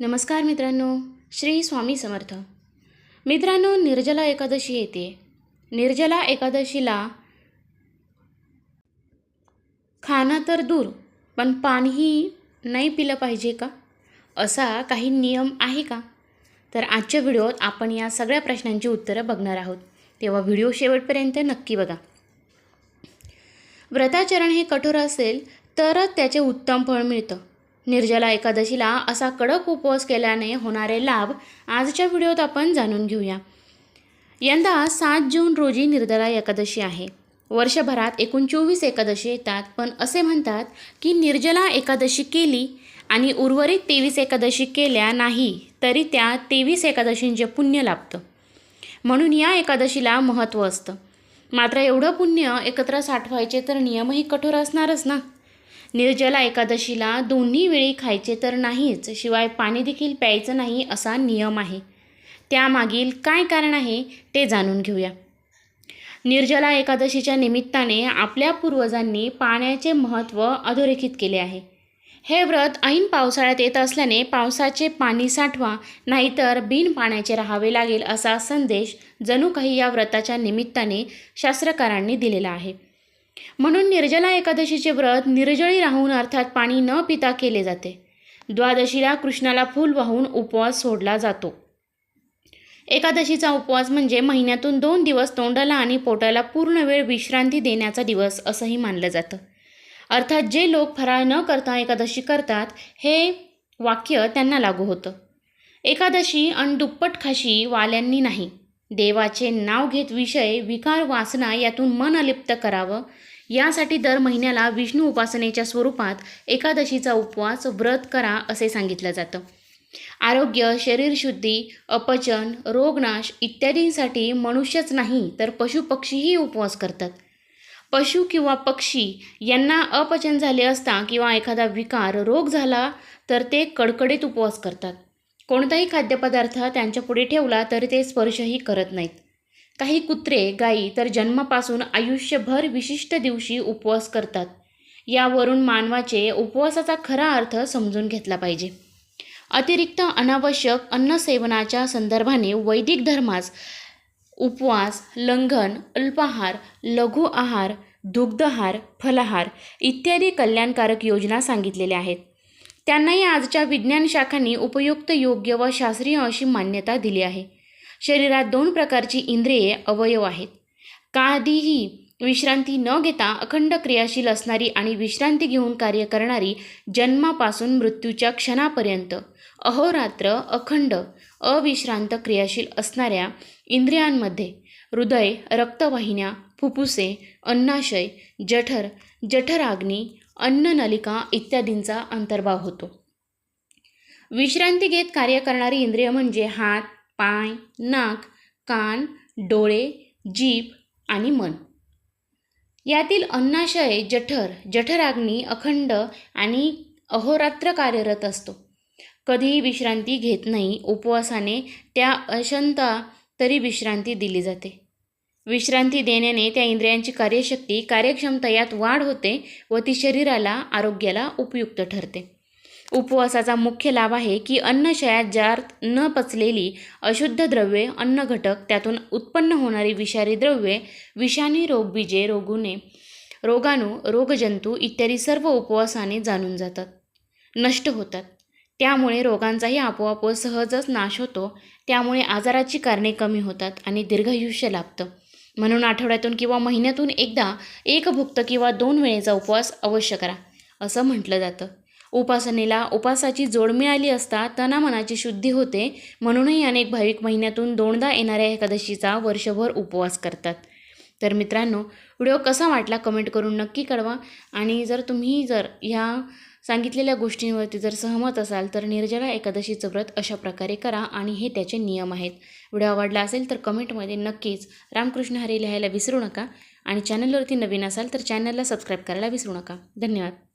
नमस्कार मित्रांनो श्री स्वामी समर्थ. मित्रांनो निर्जला एकादशी येते. निर्जला एकादशीला खाणं तर दूर पण पाणीही नाही पिलं पाहिजे का? असा काही नियम आहे का? तर आजच्या व्हिडिओत आपण या सगळ्या प्रश्नांची उत्तरं बघणार आहोत. तेव्हा व्हिडिओ शेवटपर्यंत नक्की बघा. व्रताचरण हे कठोर असेल तरच त्याचे उत्तम फळ मिळतं. निर्जला एकादशीला असा कडक उपवास केल्याने होणारे लाभ आजच्या व्हिडिओत आपण जाणून घेऊया. यंदा सात जून रोजी निर्जला एकादशी आहे. वर्षभरात एकूण चोवीस एकादशी येतात पण असे म्हणतात की निर्जला एकादशी केली आणि उर्वरित तेवीस एकादशी केल्या नाही तरी त्या तेवीस एकादशींचे पुण्य लाभतं. म्हणून या एकादशीला महत्त्व असतं. मात्र एवढं पुण्य एकत्र साठवायचे तर नियमही कठोर असणारच ना? निर्जला एकादशीला दोन्ही वेळी खायचे तर नाहीच शिवाय पाणी देखील प्यायचं नाही असा नियम आहे. त्यामागील काय कारण आहे ते जाणून घेऊया. निर्जला एकादशीच्या निमित्ताने आपल्या पूर्वजांनी पाण्याचे महत्त्व अधोरेखित केले आहे. हे व्रत ऐन पावसाळ्यात येत असल्याने पावसाचे पाणी साठवा नाहीतर बिन पाण्याचे राहावे लागेल असा संदेश जणू काही या व्रताच्या निमित्ताने शास्त्रकारांनी दिलेला आहे. म्हणून निर्जला एकादशीचे व्रत निर्जळी राहून अर्थात पाणी न पिता केले जाते. द्वादशीला कृष्णाला फूल वाहून उपवास सोडला जातो. एकादशीचा उपवास म्हणजे महिन्यातून दोन दिवस तोंडाला आणि पोटाला पूर्ण वेळ विश्रांती देण्याचा दिवस असंही मानलं जातं. अर्थात जे लोक फराळ न करता एकादशी करतात हे वाक्य त्यांना लागू होतं. एकादशी आणि दुप्पट खाशी वाल्यांनी नाही. देवाचे नाव घेत विषय विकार वासना यातून मन अलिप्त करावं. यासाठी दर महिन्याला विष्णू उपासनेच्या स्वरूपात एकादशीचा उपवास व्रत करा असे सांगितलं जातं. आरोग्य शरीरशुद्धी अपचन रोगनाश इत्यादींसाठी मनुष्यच नाही तर पशुपक्षीही उपवास करतात. पशु किंवा पक्षी यांना अपचन झाले असता किंवा एखादा विकार रोग झाला तर ते कडकडीत उपवास करतात. कोणताही खाद्यपदार्थ त्यांच्या पुढे ठेवला तरी ते स्पर्शही करत नाहीत. काही कुत्रे गायी तर जन्मापासून आयुष्यभर विशिष्ट दिवशी उपवास करतात. यावरून मानवाचे उपवासाचा खरा अर्थ समजून घेतला पाहिजे. अतिरिक्त अनावश्यक अन्नसेवनाच्या संदर्भाने वैदिक धर्मास उपवास लंघन अल्पाहार लघु आहार दुग्धहार फलाहार इत्यादी कल्याणकारक योजना सांगितलेल्या आहेत. त्यांनाही आजच्या विज्ञान शाखांनी उपयुक्त योग्य व शास्त्रीय अशी मान्यता दिली आहे. शरीरात दोन प्रकारची इंद्रिये अवयव आहेत. काधीही विश्रांती न घेता अखंड क्रियाशील असणारी आणि विश्रांती घेऊन कार्य करणारी जन्मापासून मृत्यूच्या क्षणापर्यंत अहोरात्र अखंड अविश्रांत क्रियाशील असणाऱ्या इंद्रियांमध्ये हृदय रक्तवाहिन्या फुफ्फुसे अन्नाशय जठर जठराग्नी अन्ननलिका इत्यादींचा अंतर्भाव होतो. विश्रांती घेत कार्य करणारी इंद्रिय म्हणजे हात पाय नाक कान डोळे जीभ आणि मन. यातील अन्नाशय जठर जठराग्नी अखंड आणि अहोरात्र कार्यरत असतो. कधीही विश्रांती घेत नाही उपवासाने त्या अशंता तरी विश्रांती दिली जाते. विश्रांती देण्याने त्या इंद्रियांची कार्यशक्ती कार्यक्षमता यात वाढ होते व ती शरीराला आरोग्याला उपयुक्त ठरते. उपवासाचा मुख्य लाभ आहे की अन्नशयात जात न पचलेली अशुद्ध द्रव्ये अन्न घटक त्यातून उत्पन्न होणारी विषारी द्रव्ये विषाणी रोगबीजे रोगुने रोगाणू रोगजंतू इत्यादी सर्व उपवासाने जाणून जातात. नष्ट होतात. त्यामुळे रोगांचाही आपोआप व सहजच नाश होतो. त्यामुळे आजाराची कारणे कमी होतात आणि दीर्घायुष्य लाभतं. म्हणून आठवड्यातून किंवा महिन्यातून एकदा एक भुक्त किंवा दोन वेळेचा उपवास अवश्य करा असं म्हटलं जातं. उपासनेला उपासाची जोड मिळाली असता तनामनाची शुद्धी होते म्हणूनही अनेक भाविक महिन्यातून दोनदा येणाऱ्या एकादशीचा वर्षभर उपवास करतात. तर मित्रांनो व्हिडिओ कसा वाटला कमेंट करून नक्की कळवा आणि जर तुम्ही जर ह्या सांगितलेल्या गोष्टींवरती जर सहमत असाल तर निर्जला एकादशीचं व्रत अशा प्रकारे करा आणि हे त्याचे नियम आहेत. व्हिडिओ आवडला असेल तर कमेंटमध्ये नक्कीच रामकृष्ण हरी लिहायला विसरू नका. आणि चॅनलवरती नवीन असाल तर चॅनलला सबस्क्राईब करायला विसरू नका. धन्यवाद.